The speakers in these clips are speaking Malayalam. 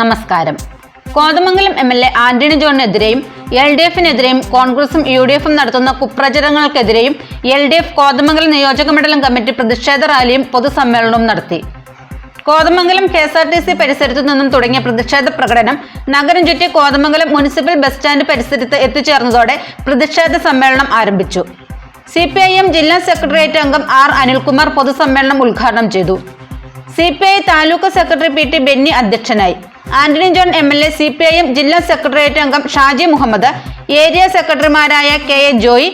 നമസ്കാരം. Kothamangalam M L A Antony ജോണിനെതിരെയും L D എഫിനെതിരെയും കോൺഗ്രസും യു ഡി എഫും നടത്തുന്ന കുപ്രചരണങ്ങൾക്കെതിരെയും എൽ ഡി എഫ് കോതമംഗലം നിയോജക മണ്ഡലം കമ്മിറ്റി പ്രതിഷേധ റാലിയും പൊതുസമ്മേളനവും നടത്തി. Kothamangalam K S R T C പരിസരത്തു നിന്നും തുടങ്ങിയ പ്രതിഷേധ പ്രകടനം നഗരം ചുറ്റി കോതമംഗലം മുനിസിപ്പൽ ബസ് സ്റ്റാൻഡ് പരിസരത്ത് എത്തിച്ചേർന്നതോടെ പ്രതിഷേധ സമ്മേളനം ആരംഭിച്ചു. സി പി ഐ എം ജില്ലാ സെക്രട്ടേറിയറ്റ് അംഗം ആർ അനിൽകുമാർ പൊതുസമ്മേളനം ഉദ്ഘാടനം ചെയ്തു. C P I taluk secretary P T Benny അധ്യക്ഷനായി. Antony John M L A C P I M ജില്ലാ സെക്രട്ടേറിയറ്റ് അംഗം ഷാജി മുഹമ്മദ് ഏരിയ സെക്രട്ടറിമാരായ K A Joy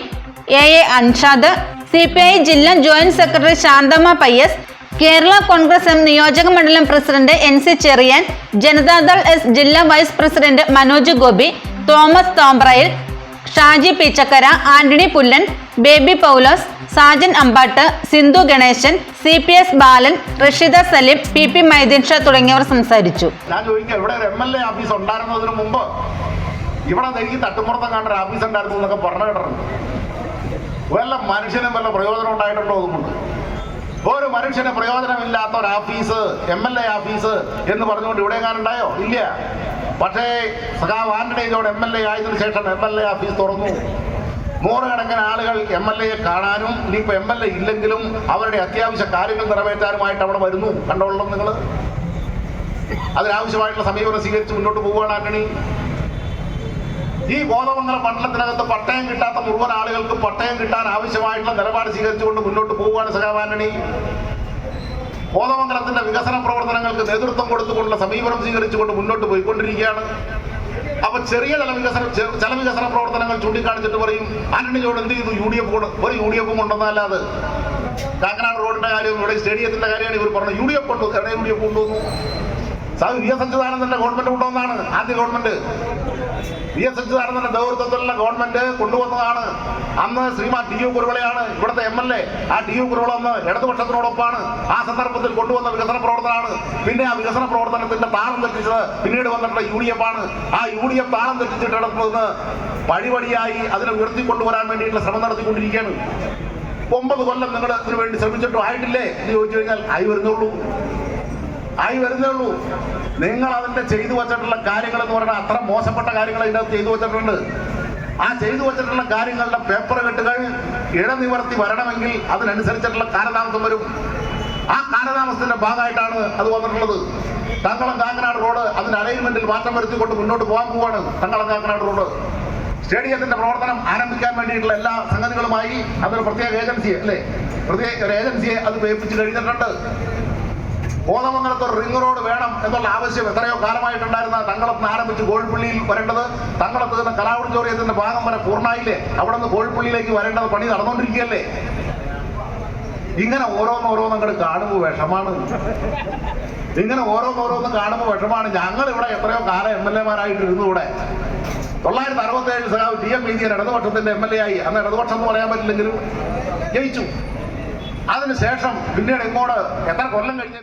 A A Anshad C P I ജില്ലാ joint secretary Shanthamma Payyas Kerala Congress M നിയോജക മണ്ഡലം president N C Cherian Janata S S vice president Manoj Gopi Thomas Thombrayil Shaji Peechakkara Antony Pullan Baby Paulose Sajan Ambattu Sindhu Ganesan C P S Balan Rashida Saleem P P Maideen Shah തുടങ്ങിയവർ സംസാരിച്ചു. ഞാൻ ഇവിടെ ഓഫീസ് ഇവിടെ എന്നൊക്കെ പറഞ്ഞു ഒരു മനുഷ്യന് പ്രയോജനമില്ലാത്ത ഒരു office M L A office എന്ന് പറഞ്ഞുകൊണ്ട് ഇവിടെ എങ്ങാനുണ്ടായോ ഇല്ല പക്ഷേ സഖാവ് Antony John M L A ആയതിനു ശേഷം എം എൽ എ ഓഫീസ് തുറന്നു. നൂറുകണക്കിന് ആളുകൾ എം എൽ എയെ കാണാനും ഇനിയിപ്പോൾ എം എൽ എ ഇല്ലെങ്കിലും അവരുടെ അത്യാവശ്യ കാര്യങ്ങൾ നിറവേറ്റാനുമായിട്ട് അവിടെ വരുന്നു. കണ്ടോളണം നിങ്ങൾ അതിനാവശ്യമായിട്ടുള്ള സമീപനം സ്വീകരിച്ച് മുന്നോട്ട് പോവുകയാണ് ആന്റണി. ഈ ബോധമംഗലം മണ്ഡലത്തിനകത്ത് പട്ടയം കിട്ടാത്ത മുഴുവൻ ആളുകൾക്ക് പട്ടയം കിട്ടാൻ ആവശ്യമായിട്ടുള്ള നിലപാട് സ്വീകരിച്ചുകൊണ്ട് മുന്നോട്ട് പോവുകയാണ് സഖാവ് ആന്റണി. കോതമംഗലത്തിന്റെ വികസന പ്രവർത്തനങ്ങൾക്ക് നേതൃത്വം കൊടുത്തുകൊണ്ടുള്ള സമീപനം സ്വീകരിച്ചുകൊണ്ട് മുന്നോട്ട് പോയിക്കൊണ്ടിരിക്കുകയാണ്. അപ്പൊ ചെറിയ ചില വികസന ചില വികസന പ്രവർത്തനങ്ങൾ ചൂണ്ടിക്കാണിച്ചിട്ട് പറയും ആന്റണി ജോൺ എന്ത് ചെയ്തു? യു ഡി എഫ് ഒരു യു ഡി എഫും കൊണ്ടുവന്നല്ലാതെ കാക്കനാട് റോഡിന്റെ കാര്യം ഇവിടെ സ്റ്റേഡിയത്തിന്റെ കാര്യമാണ് ഇവർ പറഞ്ഞത്. യു ഡി എഫ് കൊണ്ടുവന്നു. എവിടെ യു ഡി എഫ് കൊണ്ടുവന്നു? സാർ വി എസ് അച്യുതാനന്ദന്റെ ഗവൺമെന്റ് കൊണ്ടുവന്നാണ് ആദ്യ ഗവൺമെന്റ് വി എസ് അച്യുതാനന്ദന്റെ നേതൃത്വത്തിലുള്ള ഗവൺമെന്റ് കൊണ്ടുവന്നതാണ്. അന്ന് ശ്രീമാൻ ടി യു കുരുവിളയാണ് ഇവിടുത്തെ എം എൽ എ ആ ടി യു കുരുവിള അന്ന് ഇടതുപക്ഷത്തിനോടൊപ്പമാണ്. ആ സന്ദർഭത്തിൽ കൊണ്ടുവന്ന വികസന പ്രവർത്തനമാണ്. പിന്നെ ആ വികസന പ്രവർത്തനത്തിന്റെ താളം തെറ്റിച്ചത് പിന്നീട് വന്നിട്ടുള്ള യു ഡി എഫ് ആണ്. ആ യു ഡി എഫ് താളം തെറ്റിച്ചിട്ടിടത്തുനിന്ന് പടിപടിയായി അതിനെ ഉയർത്തിക്കൊണ്ടുവരാൻ വേണ്ടിയിട്ടുള്ള ശ്രമം നടത്തിക്കൊണ്ടിരിക്കുകയാണ്. ഒമ്പത് കൊല്ലം നിങ്ങൾ ഇതിനു വേണ്ടി ശ്രമിച്ചിട്ടും ആയിട്ടില്ലേ? എന്ന് ചോദിച്ചു കഴിഞ്ഞാൽ ആയി വരുന്നുള്ളൂ. ആയി വരുന്നേ ഉള്ളൂ. നിങ്ങൾ അതിന്റെ ചെയ്തു വച്ചിട്ടുള്ള കാര്യങ്ങൾ എന്ന് പറഞ്ഞാൽ അത്ര മോശപ്പെട്ട കാര്യങ്ങൾ ഇതിനകത്ത് ചെയ്തു വച്ചിട്ടുണ്ട്. ആ ചെയ്തു വച്ചിട്ടുള്ള കാര്യങ്ങളുടെ പേപ്പർ കെട്ടുകൾ ഇടനിവർത്തി വരണമെങ്കിൽ അതിനനുസരിച്ചിട്ടുള്ള കാലതാമസം വരും. ആ കാലതാമസത്തിന്റെ ഭാഗമായിട്ടാണ് അത് വന്നിട്ടുള്ളത്. തങ്കളം കാക്കനാട് റോഡ് അതിന്റെ അലൈൻമെന്റിൽ മാറ്റം വരുത്തിക്കൊണ്ട് മുന്നോട്ട് പോകാൻ പോവാണ് തങ്കളം കാക്കനാട് റോഡ്. സ്റ്റേഡിയത്തിന്റെ പ്രവർത്തനം ആരംഭിക്കാൻ വേണ്ടിയിട്ടുള്ള എല്ലാ സംഗതികളുമായി അതൊരു പ്രത്യേക ഏജൻസിയെ അല്ലേ? പ്രത്യേക ഒരു ഏജൻസിയെ അത് വേപ്പിച്ച് കഴിഞ്ഞിട്ടുണ്ട്. കോതമംഗലത്ത് റിംഗ് റോഡ് വേണം എന്നുള്ള ആവശ്യം എത്രയോ കാലമായിട്ടുണ്ടായിരുന്ന. തങ്ങളത്ത് നിന്ന് ആരംഭിച്ച് കോഴിപ്പള്ളിയിൽ വരേണ്ടത് തങ്ങളത്ത് നിന്ന് കലാവഡിറ്റോറിയത്തിന്റെ ഭാഗം വരെ പൂർണായില്ലേ അവിടെ നിന്ന് കോഴിപ്പള്ളിയിലേക്ക് വരേണ്ടത് പണി നടന്നുകൊണ്ടിരിക്കുകയല്ലേ ഇങ്ങനെ ഓരോന്നോരോന്നും അങ്ങോട്ട് കാണുമ്പോൾ വിഷമാണ്. ഇങ്ങനെ ഓരോന്നോരോന്നും കാണുമ്പോൾ വിഷമാണ്. ഞങ്ങൾ ഇവിടെ എത്രയോ കാലം എം എൽ എമാരായിട്ട് ഇരുന്നു ഇവിടെ. തൊള്ളായിരത്തി അറുപത്തി ഏഴ് സഖാവ് ടി എം മീതിയൻ ഇടതുപക്ഷത്തിന്റെ എം എൽ എ ആയി. അന്ന് ഇടതുപക്ഷം എന്ന് പറയാൻ പറ്റില്ലെങ്കിലും ജയിച്ചു. അതിനുശേഷം പിന്നീട് ഇങ്ങോട്ട് എത്ര കൊല്ലം കഴിഞ്ഞ്